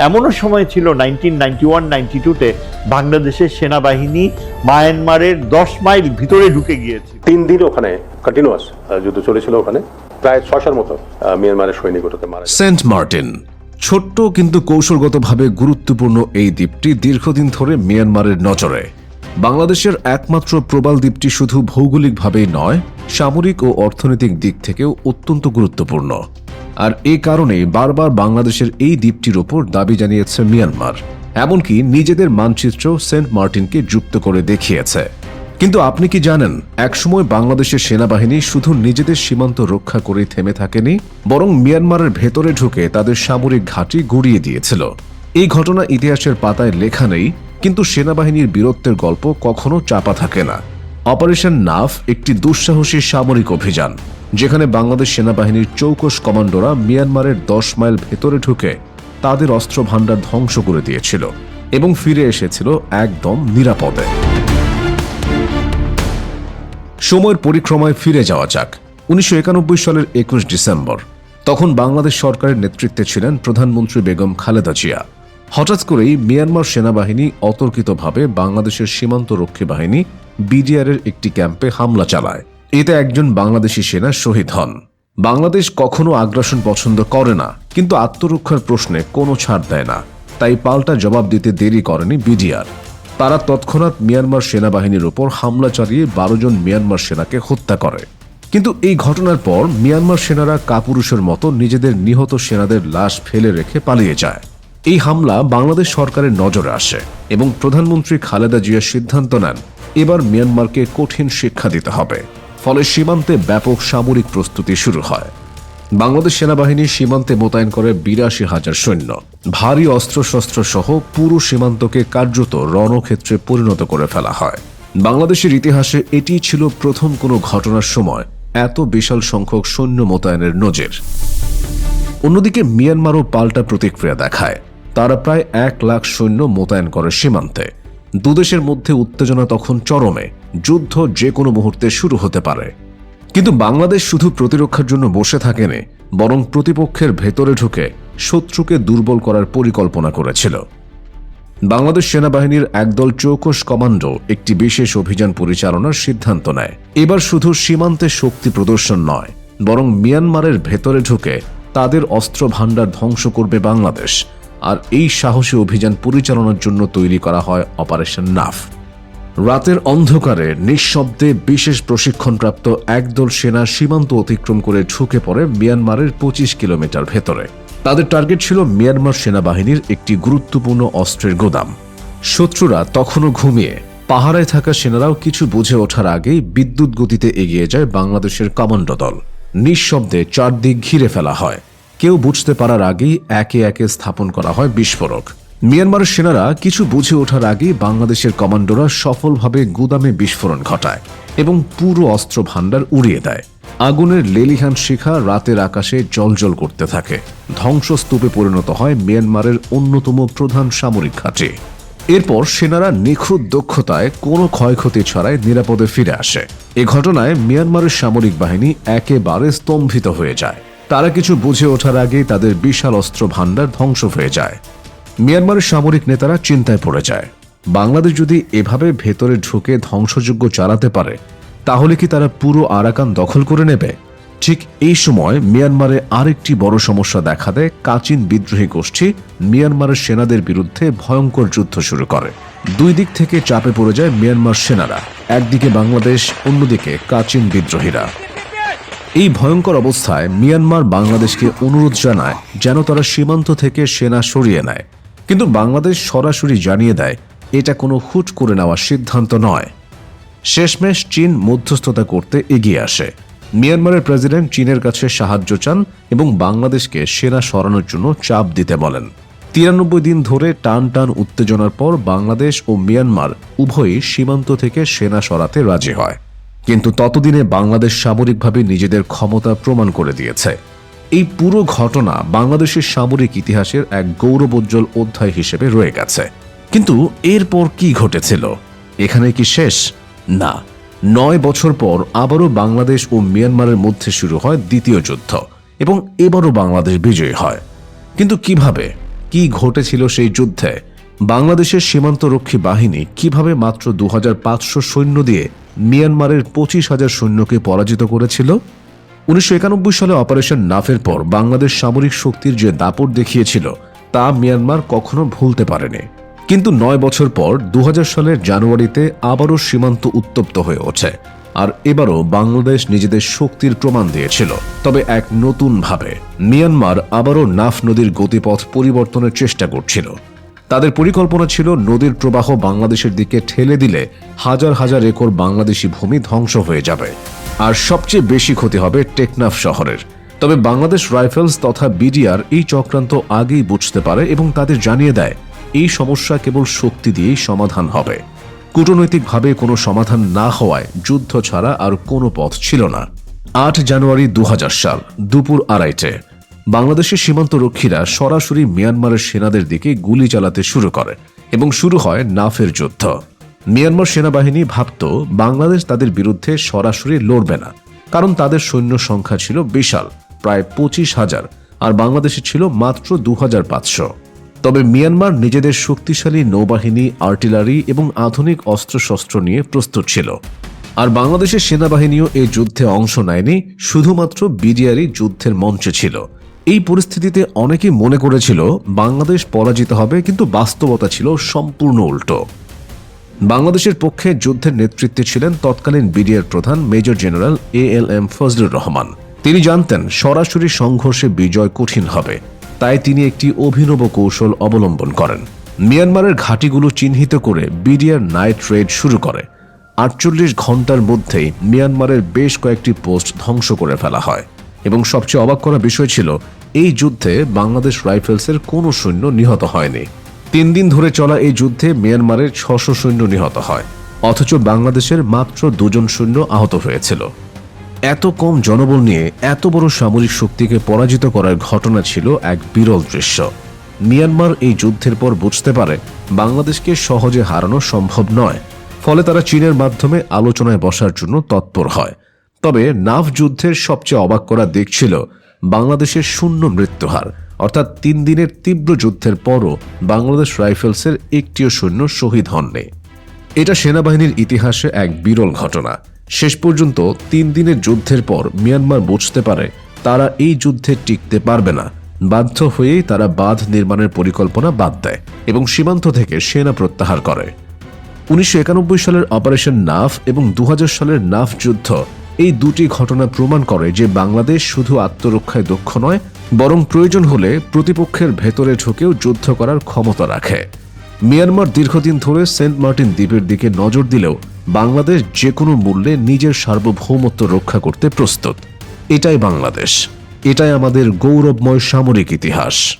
এমনও সময় ছিল নাইনটিন নাইনটি ওয়ান নাইনটি টুতে বাংলাদেশের সেনাবাহিনী মায়ানমারের দশ মাইল ভিতরে ঢুকে গিয়েছে। তিন দিন ওখানে কন্টিনিউয়াস যুদ্ধ চলেছিল ওখানে। প্রায় ছশোর মতো আহ, মিয়ানমারের সৈনিক ওটাতে মারা সেন্ট মার্টিন ছোট্ট কিন্তু কৌশলগতভাবে গুরুত্বপূর্ণ এই দ্বীপটি দীর্ঘদিন ধরে মিয়ানমারের নজরে। বাংলাদেশের একমাত্র প্রবাল দ্বীপটি শুধু ভৌগোলিকভাবেই নয় সামরিক ও অর্থনৈতিক দিক থেকেও অত্যন্ত গুরুত্বপূর্ণ। আর এ কারণেই বারবার বাংলাদেশের এই দ্বীপটির ওপর দাবি জানিয়েছে মিয়ানমার। এমনকি নিজেদের মানচিত্র সেন্ট মার্টিনকে যুক্ত করে দেখিয়েছে। কিন্তু আপনি কি জানেন, একসময় বাংলাদেশের সেনাবাহিনী শুধু নিজেদের সীমান্ত রক্ষা করে থেমে থাকেনি, বরং মিয়ানমারের ভেতরে ঢুকে তাদের সামরিক ঘাঁটি গুড়িয়ে দিয়েছিল। এই ঘটনা ইতিহাসের পাতায় লেখা নেই, কিন্তু সেনাবাহিনীর বীরত্বের গল্প কখনো চাপা থাকে না। অপারেশন নাফ একটি দুঃসাহসী সামরিক অভিযান। যেখানে বাংলাদেশ সেনাবাহিনীর চৌকস কমান্ডোরা মিয়ানমারের দশ মাইল ভেতরে ঢুকে তাদের অস্ত্র ভাণ্ডার ধ্বংস করে দিয়েছিল এবং ফিরে এসেছিল একদম নিরাপদে। সময়ের পরিক্রমায় ফিরে যাওয়া যাক। উনিশশো একানব্বই সালের একুশ ডিসেম্বর, তখন বাংলাদেশ সরকারের নেতৃত্বে ছিলেন প্রধানমন্ত্রী বেগম খালেদা জিয়া। হঠাৎ করেই মিয়ানমার সেনাবাহিনী অতর্কিতভাবে বাংলাদেশের সীমান্ত রক্ষী বাহিনী বিডিআর এর একটি ক্যাম্পে হামলা চালায়। এতে একজন বাংলাদেশি সেনা শহীদ হন। বাংলাদেশ কখনো আগ্রাসন পছন্দ করে না, কিন্তু আত্মরক্ষার প্রশ্নে কোনো ছাড় দেয় না। তাই পাল্টা জবাব দিতে দেরি করেনি বিডিআর। তারা তৎক্ষণাৎ মিয়ানমার সেনাবাহিনীর ওপর হামলা চালিয়ে বারো জন মিয়ানমার সেনাকে হত্যা করে। কিন্তু এই ঘটনার পর মিয়ানমার সেনারা কাপুরুষের মতো নিজেদের নিহত সেনাদের লাশ ফেলে রেখে পালিয়ে যায়। এই হামলা বাংলাদেশ সরকারের নজরে আসে এবং প্রধানমন্ত্রী খালেদা জিয়া সিদ্ধান্ত নেন, এবার মিয়ানমারকে কঠিন শিক্ষা দিতে হবে। ফলে সীমান্তে ব্যাপক সামরিক প্রস্তুতি শুরু হয়। বাংলাদেশ সেনাবাহিনী সীমান্তে মোতায়েন করে বিরাশি হাজার সৈন্য। ভারী অস্ত্রশস্ত্র সহ পুরো সীমান্তকে কার্যত রণক্ষেত্রে পরিণত করে ফেলা হয়। বাংলাদেশের ইতিহাসে এটিই ছিল প্রথম কোনো ঘটনার সময় এত বিশাল সংখ্যক সৈন্য মোতায়েনের নজির। অন্যদিকে মিয়ানমারও পাল্টা প্রতিক্রিয়া দেখায়। তারা প্রায় এক লাখ সৈন্য মোতায়েন করে সীমান্তে। দুদেশের মধ্যে উত্তেজনা তখন চরমে। যুদ্ধ যে কোনো মুহূর্তে শুরু হতে পারে। কিন্তু বাংলাদেশ শুধু প্রতিরক্ষার জন্য বসে থাকেনি, বরং প্রতিপক্ষের ভেতরে ঢুকে শত্রুকে দুর্বল করার পরিকল্পনা করেছিল। বাংলাদেশ সেনাবাহিনীর একদল চৌকস কমান্ডো একটি বিশেষ অভিযান পরিচালনার সিদ্ধান্ত নেয়। এবার শুধু সীমান্তে শক্তি প্রদর্শন নয়, বরং মিয়ানমারের ভেতরে ঢুকে তাদের অস্ত্র ভাণ্ডার ধ্বংস করবে বাংলাদেশ। আর এই সাহসী অভিযান পরিচালনার জন্য তৈরি করা হয় অপারেশন নাফ। রাতের অন্ধকারে নিঃশব্দে বিশেষ প্রশিক্ষণপ্রাপ্ত একদল সেনা সীমান্ত অতিক্রম করে ঢুকে পড়ে মিয়ানমারের পঁচিশ কিলোমিটার ভেতরে। তাদের টার্গেট ছিল মিয়ানমার সেনাবাহিনীর একটি গুরুত্বপূর্ণ অস্ত্রের গোদাম। শত্রুরা তখনও ঘুমিয়ে। পাহারায় থাকা সেনারাও কিছু বুঝে ওঠার আগেই বিদ্যুৎ গতিতে এগিয়ে যায় বাংলাদেশের কমান্ডো দল। নিঃশব্দে চারদিক ঘিরে ফেলা হয়। কেউ বুঝতে পারার আগেই একে একে স্থাপন করা হয় বিস্ফোরক। মিয়ানমারের সেনারা কিছু বুঝে ওঠার আগেই বাংলাদেশের কমান্ডোরা সফলভাবে গুদামে বিস্ফোরণ ঘটায় এবং পুরো অস্ত্র ভাণ্ডার উড়িয়ে দেয়। আগুনের লেলিহান শিখা রাতের আকাশে জলজল করতে থাকে। ধ্বংসস্তূপে পরিণত হয় মিয়ানমারের অন্যতম প্রধান সামরিক ঘাঁটি। এরপর সেনারা নিখুঁত দক্ষতায় কোনো ক্ষয়ক্ষতি ছাড়াই নিরাপদে ফিরে আসে। এ ঘটনায় মিয়ানমারের সামরিক বাহিনী একেবারে স্তম্ভিত হয়ে যায়। তারা কিছু বুঝে ওঠার আগেই তাদের বিশাল অস্ত্র ভাণ্ডার ধ্বংস হয়ে যায়। মিয়ানমারের সামরিক নেতারা চিন্তায় পড়ে যায়। বাংলাদেশ যদি এভাবে ভেতরে ঢুকে ধ্বংসযোগ্য চালাতে পারে, তাহলে কি তারা পুরো আরাকান দখল করে নেবে? ঠিক এই সময় মিয়ানমারে আরেকটি বড় সমস্যা দেখা দেয় কাচিন বিদ্রোহী গোষ্ঠী মিয়ানমারের সেনাদের বিরুদ্ধে ভয়ঙ্কর যুদ্ধ শুরু করে। দুই দিক থেকে চাপে পড়ে যায় মিয়ানমার সেনারা, একদিকে বাংলাদেশ, অন্যদিকে কাচিন বিদ্রোহীরা। এই ভয়ঙ্কর অবস্থায় মিয়ানমার বাংলাদেশকে অনুরোধ জানায় যেন তারা সীমান্ত থেকে সেনা সরিয়ে নেয়। কিন্তু বাংলাদেশ সরাসরি জানিয়ে দেয়, এটা কোনো হুট করে নেওয়া সিদ্ধান্ত নয়। শেষমেশ চীন মধ্যস্থতা করতে এগিয়ে আসে। মিয়ানমারের প্রেসিডেন্ট চীনের কাছে সাহায্য চান এবং বাংলাদেশকে সেনা সরানোর জন্য চাপ দিতে বলেন। তিরানব্বই দিন ধরে টান টান উত্তেজনার পর বাংলাদেশ ও মিয়ানমার উভয়ই সীমান্ত থেকে সেনা সরাতে রাজি হয়। কিন্তু ততদিনে বাংলাদেশ সামরিকভাবে নিজেদের ক্ষমতা প্রমাণ করে দিয়েছে। এই পুরো ঘটনা বাংলাদেশের সামরিক ইতিহাসের এক গৌরবোজ্জ্বল অধ্যায় হিসেবে রয়ে গেছে। কিন্তু এরপর কি ঘটেছিল? এখানে কি শেষ? না। নয় বছর পর আবারও বাংলাদেশ ও মিয়ানমারের মধ্যে শুরু হয় দ্বিতীয় যুদ্ধ এবং এবারও বাংলাদেশ বিজয়ী হয়। কিন্তু কীভাবে? কি ঘটেছিল সেই যুদ্ধে? বাংলাদেশের সীমান্তরক্ষী বাহিনী কীভাবে মাত্র দু হাজার পাঁচশো সৈন্য দিয়ে মিয়ানমারের পঁচিশ হাজার সৈন্যকে পরাজিত করেছিল? উনিশশো একানব্বই সালে অপারেশন নাফের পর বাংলাদেশ সামরিক শক্তির যে দাপট দেখিয়েছিল, তা মিয়ানমার কখনো ভুলতে পারেনি। কিন্তু নয় বছর পর দু হাজার সালের জানুয়ারিতে আবারও সীমান্ত উত্তপ্ত হয়ে ওঠে, আর এবারও বাংলাদেশ নিজেদের শক্তির প্রমাণ দিয়েছিল। তবে এক নতুন ভাবে মিয়ানমার আবারও নাফ নদীর গতিপথ পরিবর্তনের চেষ্টা করছিল। তাদের পরিকল্পনা ছিল নদীর প্রবাহ বাংলাদেশের দিকে ঠেলে দিলে হাজার হাজার একর বাংলাদেশি ভূমি ধ্বংস হয়ে যাবে। আর সবচেয়ে বেশি ক্ষতি হবে টেকনাফ শহরের। তবে বাংলাদেশ রাইফেলস তথা বিডিআর এই চক্রান্ত আগেই বুঝতে পারে এবং তাদের জানিয়ে দেয়, এই সমস্যা কেবল শক্তি দিয়েই সমাধান হবে। কূটনৈতিকভাবে কোনো সমাধান না হওয়ায় যুদ্ধ ছাড়া আর কোনো পথ ছিল না। আট জানুয়ারি দু হাজার সাল, দুপুর আড়াইটে, বাংলাদেশের সীমান্তরক্ষীরা সরাসরি মিয়ানমারের সেনাদের দিকে গুলি চালাতে শুরু করে এবং শুরু হয় নাফের যুদ্ধ। মিয়ানমার সেনাবাহিনী ভাবত বাংলাদেশ তাদের বিরুদ্ধে সরাসরি লড়বে না, কারণ তাদের সৈন্য সংখ্যা ছিল বিশাল, প্রায় পঁচিশ হাজার, আর বাংলাদেশে ছিল মাত্র দু পাঁচশো। তবে মিয়ানমার নিজেদের শক্তিশালী নৌবাহিনী, আর্টিলারি এবং আধুনিক অস্ত্রশস্ত্র নিয়ে প্রস্তুত ছিল। আর বাংলাদেশের সেনাবাহিনীও এই যুদ্ধে অংশ নেয়নি, শুধুমাত্র বিডিআরই যুদ্ধের মঞ্চে ছিল। এই পরিস্থিতিতে অনেকেই মনে করেছিল, বাংলাদেশ পরাজিত হবে, কিন্তু বাস্তবতা ছিল সম্পূর্ণ উল্টো। বাংলাদেশের পক্ষে যুদ্ধের নেতৃত্বে ছিলেন তৎকালীন বিডিআর প্রধান major general A L M Fazlur Rahman. তিনি জানতেন সরাসরি সংঘর্ষে বিজয় কঠিন হবে, তাই তিনি একটি অভিনব কৌশল অবলম্বন করেন। মিয়ানমারের ঘাঁটিগুলো চিহ্নিত করে বিডিআর নাইট রেড শুরু করে। আটচল্লিশ ঘণ্টার মধ্যেই মিয়ানমারের বেশ কয়েকটি পোস্ট ধ্বংস করে ফেলা হয়। এবং সবচেয়ে অবাক করা বিষয় ছিল, এই যুদ্ধে বাংলাদেশ রাইফেলসের কোনো সৈন্য নিহত হয়নি। তিন দিন ধরে চলা এই যুদ্ধে মিয়ানমারের ছশো সৈন্য নিহত হয়। অথচ বাংলাদেশের মাত্র দুজন সৈন্য আহত হয়েছিল। এত কম জনবল নিয়ে এত বড় সামরিক শক্তিকে পরাজিত করার ঘটনা ছিল এক বিরল দৃশ্য। মিয়ানমার এই যুদ্ধের পর বুঝতে পারে বাংলাদেশকে সহজে হারানো সম্ভব নয়। ফলে তারা চীনের মাধ্যমে আলোচনায় বসার জন্য তৎপর হয়। তবে নাফ যুদ্ধের সবচেয়ে অবাক করা দিক ছিল বাংলাদেশের শূন্য মৃত্যুহার। অর্থাৎ তিন দিনের তীব্র যুদ্ধের পরও বাংলাদেশ রাইফেলসের একটিও সৈন্য শহীদ হননি। এটা সেনাবাহিনীর ইতিহাসে এক বিরল ঘটনা। শেষ পর্যন্ত তিন দিনের যুদ্ধের পর মিয়ানমার বুঝতে পারে তারা এই যুদ্ধে টিকতে পারবে না। বাধ্য হয়েই তারা বাঁধ নির্মাণের পরিকল্পনা বাদ দেয় এবং সীমান্ত থেকে সেনা প্রত্যাহার করে। উনিশশো একানব্বই সালের অপারেশন নাফ এবং দু হাজার সালের নাফ যুদ্ধ এই দুটি ঘটনা প্রমাণ করে যে বাংলাদেশ শুধু আত্মরক্ষায় দক্ষ নয়, বরং প্রয়োজন হলে প্রতিপক্ষের ভেতরে ঢুকেও যুদ্ধ করার ক্ষমতা রাখে। মিয়ানমার দীর্ঘদিন ধরে সেন্ট মার্টিন দ্বীপের দিকে নজর দিলেও বাংলাদেশ যে কোনো মূল্যে নিজের সার্বভৌমত্ব রক্ষা করতে প্রস্তুত। এটাই বাংলাদেশ। এটাই আমাদের গৌরবময় সামরিক ইতিহাস।